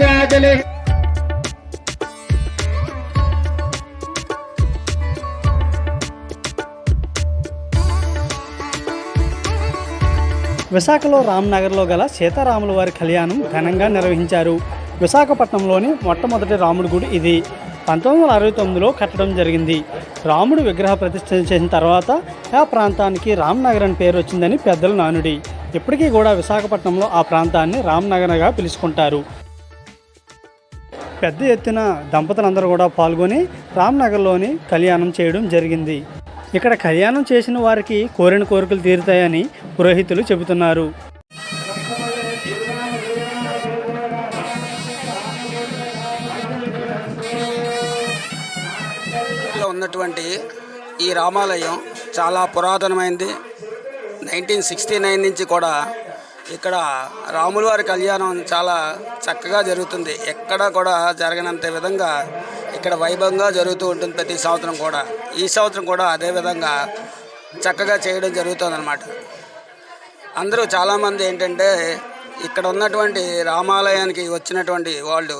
చాచలి విశాఖలో రామ్నగర్లో గల సీతారాముల వారి కళ్యాణం ఘనంగా నిర్వహించారు. విశాఖపట్నంలోని మొట్టమొదటి రాముడి గుడి ఇది. పంతొమ్మిది వందల అరవై తొమ్మిదిలో కట్టడం జరిగింది. రాముడు విగ్రహ ప్రతిష్ఠ చేసిన తర్వాత ఆ ప్రాంతానికి రామ్నగర్ అని పేరు వచ్చిందని పెద్దల నానుడి. ఇప్పటికీ కూడా విశాఖపట్నంలో ఆ ప్రాంతాన్ని రామ్నగర్గా పిలుచుకుంటారు. పెద్ద ఎత్తున దంపతులందరూ కూడా పాల్గొని రామ్నగర్లోని కళ్యాణం చేయడం జరిగింది. ఇక్కడ కళ్యాణం చేసిన వారికి కోరిన కోరికలు తీరుతాయని పురోహితులు చెబుతున్నారు. ఉన్నటువంటి ఈ రామాలయం చాలా పురాతనమైంది. నైన్టీన్ సిక్స్టీ నైన్ నుంచి కూడా ఇక్కడ రాములవారి కళ్యాణం చాలా చక్కగా జరుగుతుంది. ఎక్కడ కూడా జరగనంత విధంగా ఇక్కడ వైభవంగా జరుగుతూ ఉంటుంది ప్రతి సంవత్సరం కూడా. ఈ సంవత్సరం కూడా అదే విధంగా చక్కగా చేయడం జరుగుతుందన్నమాట. అందరూ చాలామంది ఏంటంటే ఇక్కడ ఉన్నటువంటి రామాలయానికి వచ్చినటువంటి వాళ్ళు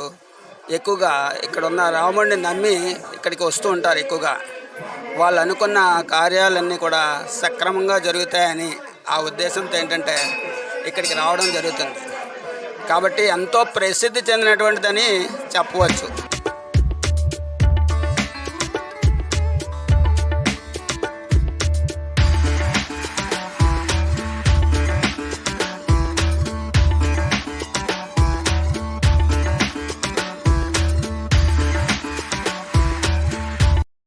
ఎక్కువగా ఇక్కడ ఉన్న రాముడిని నమ్మి ఇక్కడికి వస్తూ ఉంటారు ఎక్కువగా. వాళ్ళు అనుకున్న కార్యాలన్నీ కూడా సక్రమంగా జరుగుతాయని ఆ ఉద్దేశంతో ఏంటంటే ఇక్కడికి రావడం జరుగుతుంది. కాబట్టి ఎంతో ప్రసిద్ధి చెందినటువంటిదని చెప్పవచ్చు.